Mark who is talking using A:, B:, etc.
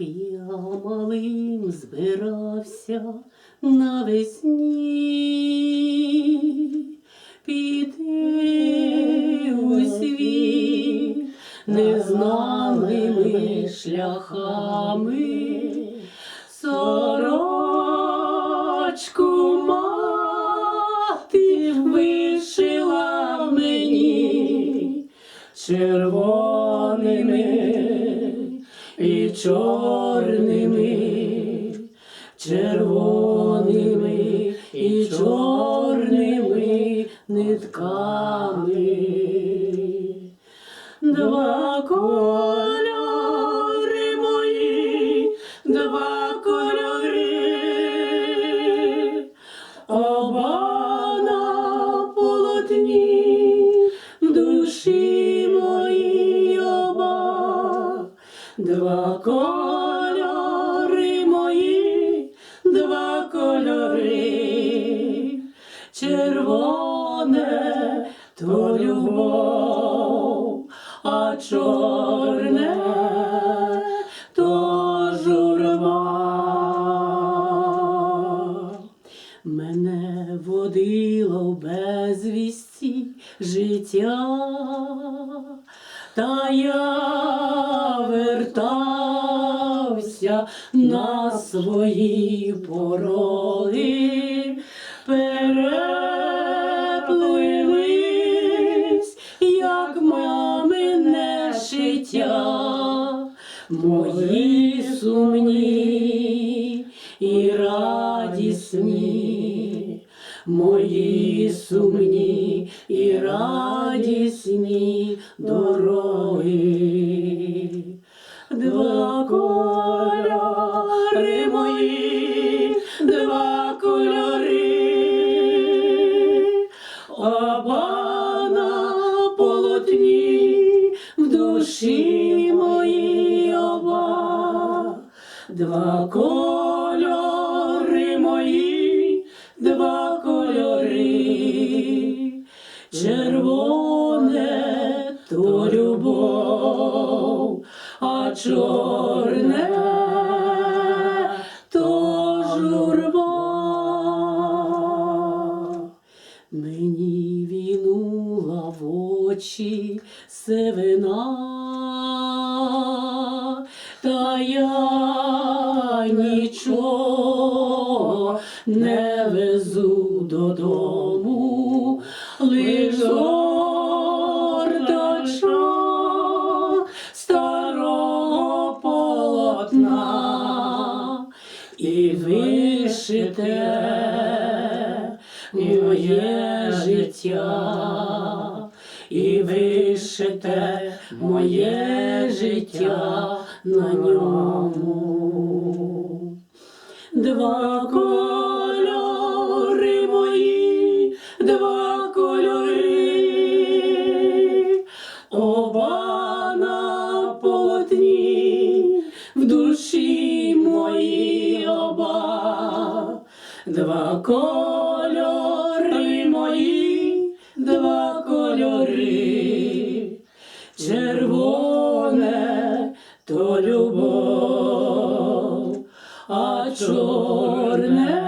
A: як я малим збирався навесні, піти у світ незнаними шляхами, сорочку мати вишила мені червоними і чорними, червоними і чорними нитками. Два кольори два кольори мої, два кольори, червоне то любов, а чорне то журба. Мене водило в безвісті життя, та я вертався на свої пороги, переплились, як мамине шиття, мої сумні і радісні, мої сумні і радісні дороги. Два кольори мої, два кольори, оба на полотні в душі моїй оба. Два кольори мої, два червоне то любов, а чорне то журба. Мені вінула в очі сивина, та я нічого не везу додому, лиш і вишите моє життя, і вишите моє життя на ньому. Два два кольори мої, два кольори, червоне то любов, а чорне.